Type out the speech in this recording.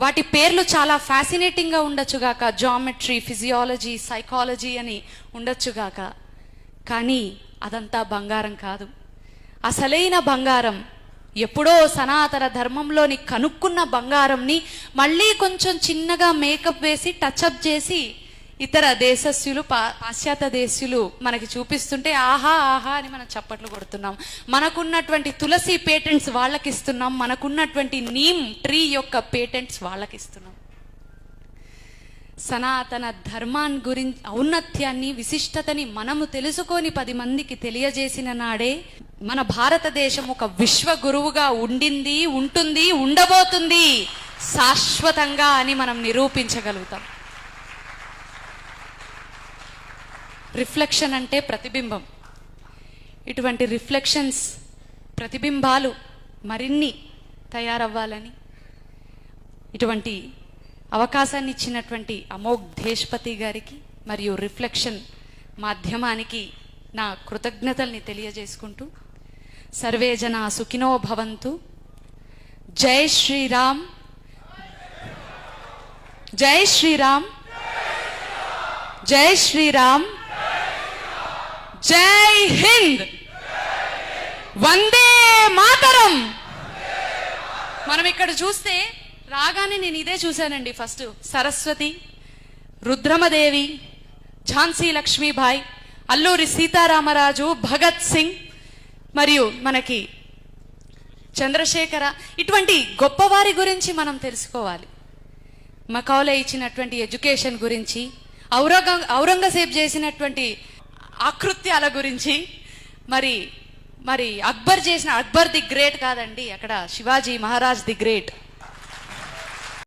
వాటి పేర్లు చాలా ఫ్యాసినేటింగ్గా ఉండొచ్చుగాక. జామెట్రీ ఫిజియాలజీ సైకాలజీ అని ఉండొచ్చుగాక. కానీ అదంతా బంగారం కాదు. అసలైన బంగారం ఎప్పుడో సనాతన ధర్మంలోని కనుక్కున్న బంగారంని మళ్ళీ కొంచెం చిన్నగా మేకప్ వేసి టచ్అప్ చేసి ఇతర దేశస్యులు పా పాశ్చాత్య దేశీయులు మనకి చూపిస్తుంటే ఆహా ఆహా అని మనం చప్పట్లు కొడుతున్నాం. మనకున్నటువంటి తులసి పేటెంట్స్ వాళ్ళకి ఇస్తున్నాం మనకున్నటువంటి నీమ్ ట్రీ యొక్క పేటెంట్స్ వాళ్ళకి ఇస్తున్నాం సనాతన ధర్మాన్ గురించి ఔన్నత్యాన్ని విశిష్టతని మనము తెలుసుకొని పది మందికి తెలియజేసిన నాడే మన భారతదేశం ఒక విశ్వ గురువుగా ఉండింది ఉంటుంది ఉండబోతుంది శాశ్వతంగా అని మనం నిరూపించగలుగుతాం. రిఫ్లెక్షన్ అంటే ప్రతిబింబం. ఇటువంటి రిఫ్లెక్షన్స్ ప్రతిబింబాలు మరిన్ని తయారవ్వాలని ఇటువంటి అవకాశాన్ని ఇచ్చినటువంటి అమోఘ్ దేశ్పతి గారికి మరియు రిఫ్లెక్షన్ మాధ్యమానికి నా కృతజ్ఞతల్ని తెలియజేసుకుంటూ సర్వే జన సుఖినో భవంతు. జై శ్రీరామ్. జై శ్రీరామ్. జై శ్రీరామ్. జై హింద్. వందే మాతరం. మనం ఇక్కడ చూస్తే రాగానే నేను ఇదే చూశానండి ఫస్ట్. సరస్వతి రుద్రమదేవి ఝాన్సీ లక్ష్మీబాయ్ అల్లూరి సీతారామరాజు భగత్ సింగ్ మరియు మనకి చంద్రశేఖర. ఇటువంటి గొప్పవారి గురించి మనం తెలుసుకోవాలి. మకౌలే ఇచ్చినటువంటి ఎడ్యుకేషన్ గురించి ఔరంగ ఔరంగజేబ్ చేసినటువంటి ఆకృత్యాల గురించి. మరి మరి అక్బర్ చేసిన అక్బర్ ది గ్రేట్ కాదండి అక్కడ శివాజీ మహారాజ్ ది గ్రేట్.